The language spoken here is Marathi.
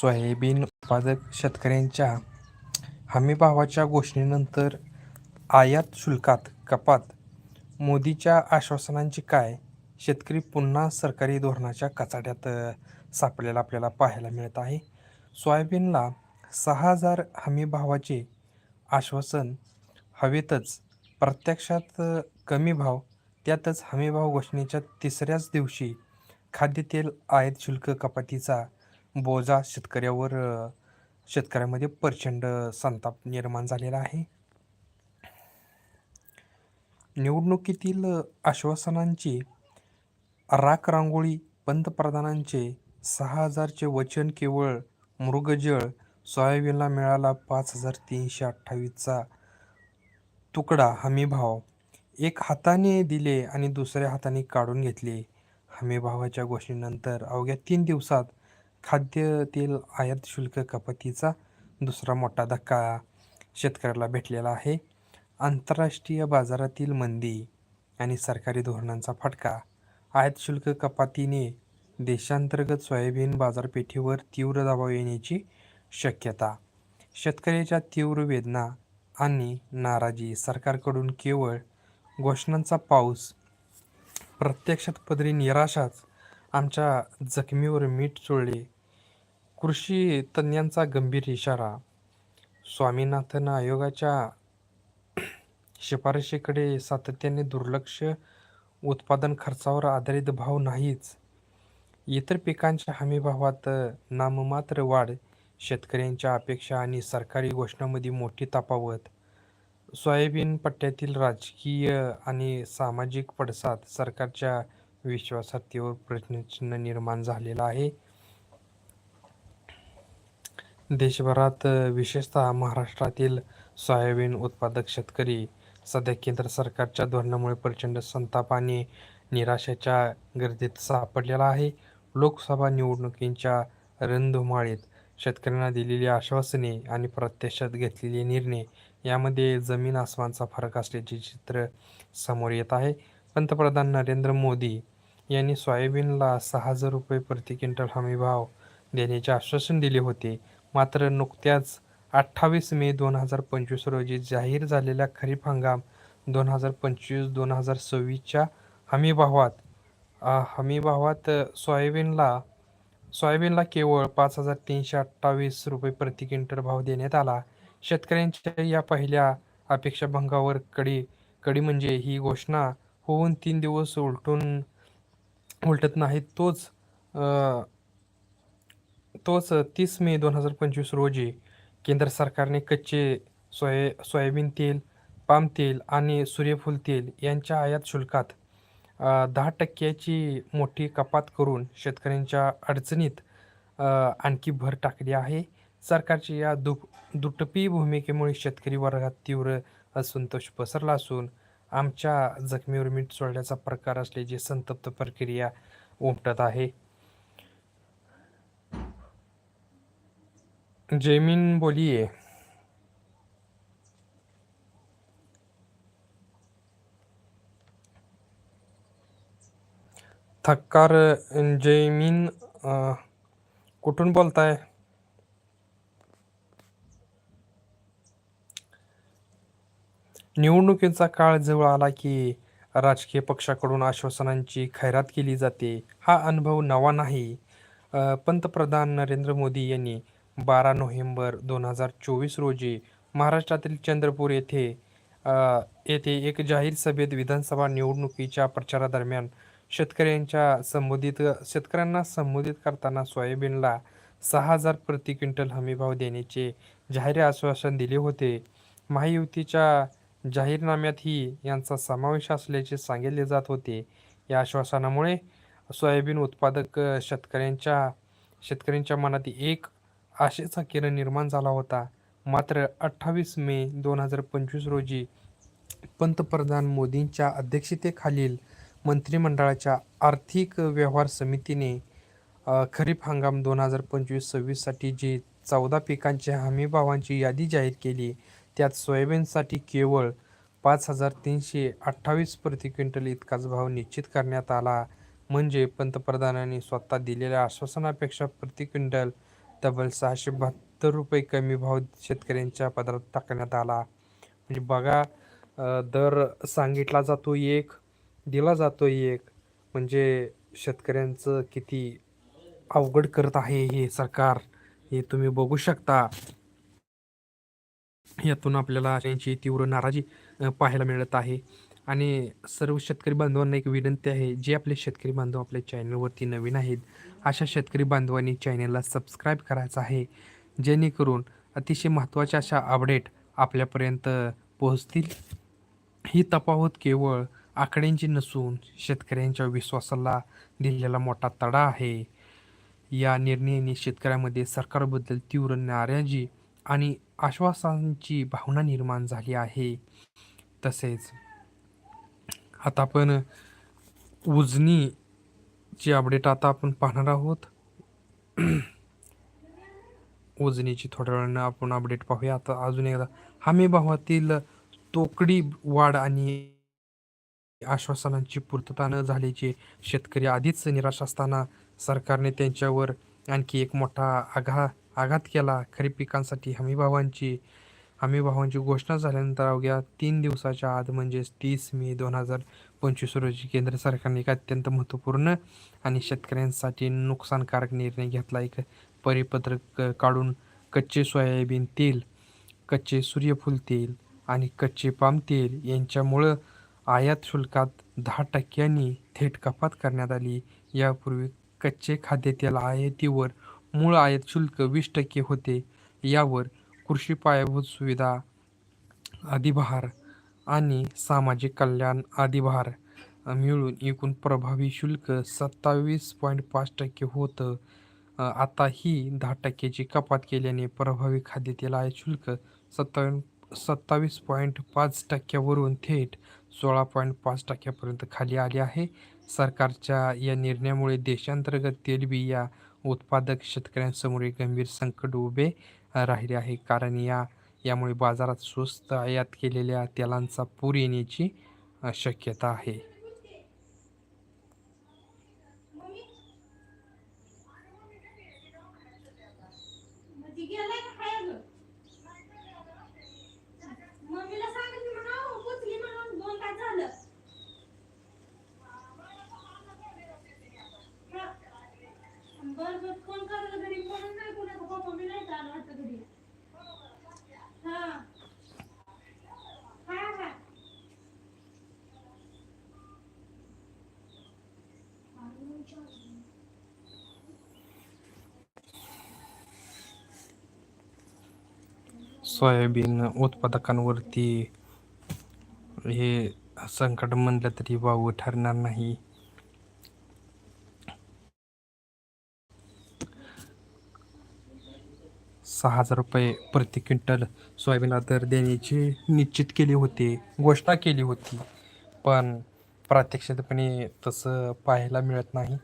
सोयाबीन उत्पादक शेतकऱ्यांच्या हमीभावाच्या घोषणेनंतर आयात शुल्कात कपात, मोदींच्या आश्वासनांची काय? शेतकरी पुन्हा सरकारी धोरणाच्या कचाट्यात सापडलेला आपल्याला पाहायला मिळत आहे. सोयाबीनला सहा हजार हमीभावाचे आश्वासन हवेतच, प्रत्यक्षात कमी भाव. त्यातच हमीभाव घोषणेच्या तिसऱ्याच दिवशी खाद्यतेल आयात शुल्क कपातीचा बोजा शेतकऱ्यावर अ, शेतकऱ्यामध्ये प्रचंड संताप निर्माण झालेला आहे. निवडणुकीतील अ, आश्वासनांची राखरांगोळी पंतप्रधानांचे सहा हजारचे वचन केवळ मृगजळ, सोयाबीनला मिळाला पाच हजार तीनशे अठ्ठावीसचा तुकडा हमीभाव. एक हाताने दिले आणि दुसऱ्या हाताने काढून घेतले. हमीभावाच्या घोषणेनंतर अवघ्या तीन दिवसात खाद्यतेल आयात शुल्क कपातीचा दुसरा मोठा धक्का शेतकऱ्याला भेटलेला आहे. आंतरराष्ट्रीय बाजारातील मंदी आणि सरकारी धोरणांचा फटका. आयात शुल्क कपातीने देशांतर्गत सोयाबीन बाजारपेठेवर तीव्र दबाव येण्याची शक्यता. शेतकऱ्याच्या तीव्र वेदना आणि नाराजी. सरकारकडून केवळ घोषणांचा पाऊस, प्रत्यक्षात पदरी निराशाच. आमच्या जखमीवर मीठ चोळले, कृषी तज्ज्ञांचा गंभीर इशारा. स्वामीनाथन आयोगाच्या शिफारशीकडे सातत्याने दुर्लक्ष उत्पादन खर्चावर आधारित भाव नाहीच. इतर पिकांच्या हमीभावात नाममात्र वाढ. शेतकऱ्यांच्या अपेक्षा आणि सरकारी घोषणामध्ये मोठी तफावत. सोयाबीन पट्ट्यातील राजकीय आणि सामाजिक पडसाद. सरकारच्या विश्वासार्हतेवर प्रश्नचिन्ह निर्माण झालेलं आहे. देशभरात विशेषतः महाराष्ट्रातील सोयाबीन उत्पादक शेतकरी सध्या केंद्र सरकारच्या धोरणामुळे प्रचंड संताप आणि निराशेच्या गर्दीत सापडलेला आहे. लोकसभा निवडणुकींच्या रणधुमाळीत शेतकऱ्यांना दिलेली आश्वासने आणि प्रत्यक्षात घेतलेले निर्णय यामध्ये जमीन आसमानचा फरक असल्याचे चित्र समोर येत आहे. पंतप्रधान नरेंद्र मोदी यांनी सोयाबीनला सहा हजार रुपये प्रति क्विंटल हमीभाव देण्याचे आश्वासन दिले होते. मात्र नुकत्याच अठ्ठावीस मे दोन हजार पंचवीस रोजी जाहीर झालेल्या खरीप हंगाम दोन हजार पंचवीस दोन हजार सव्वीसच्या हमीभावात हमीभावात सोयाबीनला सोयाबीनला केवळ पाच हजार तीनशे अठ्ठावीस रुपये प्रति क्विंटल भाव देण्यात आला. शेतकऱ्यांच्या या पहिल्या अपेक्षाभंगावर कडी कडी म्हणजे ही घोषणा होऊन तीन दिवस उलटून उलटत नाही तोच तोच तीस मे दोन हजार पंचवीस रोजी केंद्र सरकारने कच्चे सोया सोयाबीन तेल, पाम तेल आणि सूर्यफूल तेल यांच्या आयात शुल्कात दहा टक्क्याची मोठी कपात करून शेतकऱ्यांच्या अडचणीत आणखी भर टाकली आहे. सरकारची या दु दुटपी भूमिकेमुळे शेतकरी वर्गात तीव्र असंतोष पसरला असून आमच्या जखमीवर मीठ चोळल्याचा प्रकार असल्याची संतप्त प्रक्रिया उमटत आहे. जयमीन बोलिये थक्कार जयमीन कुठून बोलताय? निवडणुकीचा काळ जवळ आला की राजकीय पक्षाकडून आश्वासनांची खैरात केली जाते. हा अनुभव नवा नाही. पंतप्रधान नरेंद्र मोदी यांनी बारा नोव्हेंबर दोन हजार चोवीस रोजी महाराष्ट्रातील चंद्रपूर येथे येथे एक जाहीर सभेत विधानसभा निवडणुकीच्या प्रचारादरम्यान शेतकऱ्यांच्या संबोधित शेतकऱ्यांना संबोधित करताना सोयाबीनला सहा हजार प्रति क्विंटल हमीभाव देण्याचे जाहीर आश्वासन दिले होते. महायुतीच्या जाहीरनाम्यातही यांचा समावेश असल्याचे सांगितले जात होते. या आश्वासनामुळे सोयाबीन उत्पादक शेतकऱ्यांच्या शेतकऱ्यांच्या मनात एक आशेचा किरण निर्माण झाला होता. मात्र अठ्ठावीस मे दोन हजार पंचवीस रोजी पंतप्रधान मोदींच्या अध्यक्षतेखालील मंत्रिमंडळाच्या आर्थिक व्यवहार समितीने खरीप हंगाम दोन हजार पंचवीस सव्वीससाठी जी चौदा पिकांच्या हमीभावांची यादी जाहीर केली, त्यात सोयाबीनसाठी केवळ पाच हजार तीनशे अठ्ठावीस प्रति क्विंटल इतकाच भाव निश्चित करण्यात आला. म्हणजे पंतप्रधानांनी स्वतः दिलेल्या आश्वासनापेक्षा प्रति क्विंटल तब्बल सहाशे बहात्तर रुपये कमी भाव शेतकऱ्यांच्या पदरात टाकण्यात आला. म्हणजे बघा दर सांगितला जातो एक दिला जातो एक. म्हणजे शेतकऱ्यांचं किती अवघड करत आहे हे सरकार हे तुम्ही बघू शकता. यातून आपल्याला त्यांची तीव्र नाराजी पाहायला मिळत आहे. आणि सर्व शेतकरी बांधवांना एक विनंती आहे जे आपले शेतकरी बांधव आपल्या चॅनलवरती नवीन आहेत अशा शेतकरी बांधवांनी चॅनलला सबस्क्राईब करायचं आहे. जेणेकरून अतिशय महत्त्वाच्या अशा अपडेट आपल्यापर्यंत पोहोचतील. ही तफावत केवळ आकड्यांची नसून शेतकऱ्यांच्या विश्वासाला दिलेला मोठा तडा आहे. या निर्णयाने शेतकऱ्यामध्ये सरकारबद्दल तीव्र नाराजी आणि आश्वासांची भावना निर्माण झाली आहे. तसेच आता आपण उजनीची अपडेट आता आपण पाहणार आहोत. उजनीची थोड्या वेळानं आपण अपडेट पाहूया. आता अजून एकदा हमी भावातील तोकडी वाढ आणि आश्वासनांची पूर्तता न झाल्याचे शेतकरी आधीच निराश असताना सरकारने त्यांच्यावर आणखी एक मोठा आघा आघात केला. खरीप पिकांसाठी हमीभावांची हमीभावांची घोषणा झाल्यानंतर अवघ्या तीन दिवसाच्या आत म्हणजेच तीस मे दोन हजार पंचवीस रोजी केंद्र सरकारने एक अत्यंत महत्त्वपूर्ण आणि शेतकऱ्यांसाठी नुकसानकारक निर्णय घेतला. एक परिपत्रक काढून कच्चे सोयाबीन तेल कच्चे सूर्यफूल तेल आणि कच्चे पाम तेल यांच्यामुळं आयात शुल्कात दहा टक्क्यांनी थेट कपात करण्यात आली. यापूर्वी कच्चे खाद्यतेल आयातीवर मूळ आयात शुल्क वीस टक्के होते. यावर कृषी पायाभूत सुविधा अधिभार आणि सामाजिक कल्याण अधिभार मिळून एकूण प्रभावी शुल्क सत्तावीस पॉईंट पाच टक्के होतं. आता ही दहा टक्क्याची कपात केल्याने प्रभावी खाद्यतेल आयात शुल्क सत्तावीस सत्तावीस पॉईंट पाच टक्क्यावरून थेट सोळा पॉईंट पाच टक्क्यापर्यंत खाली आले आहे. सरकारच्या या निर्णयामुळे देशांतर्गत तेलबिया उत्पादक शेतकऱ्यांसमोर एक गंभीर संकट उभे राहिले आहे. कारण या यामुळे बाजारात स्वस्त आयात केलेल्या तेलांचा पूर येण्याची शक्यता आहे ती गेलाय का काय अजून? मम्मीला सांगितलं म्हणा पुचली म्हणून दोन तास झालं हा. बरं बरं फोन करायला घरी फोनच नाही कोणाचा पप्पा मी नाही आला वाटतं घरी हा हा हा सोयाबीन उत्पादकांवरती हे संकट म्हणलं तरी वाव ठरणार नाही. सहा हजार रुपये प्रति क्विंटल सोयाबीनला दर देण्याची निश्चित केली होती घोषणा केली होती. पण प्रात्यक्षिकपणे तसं पाहायला मिळत नाही.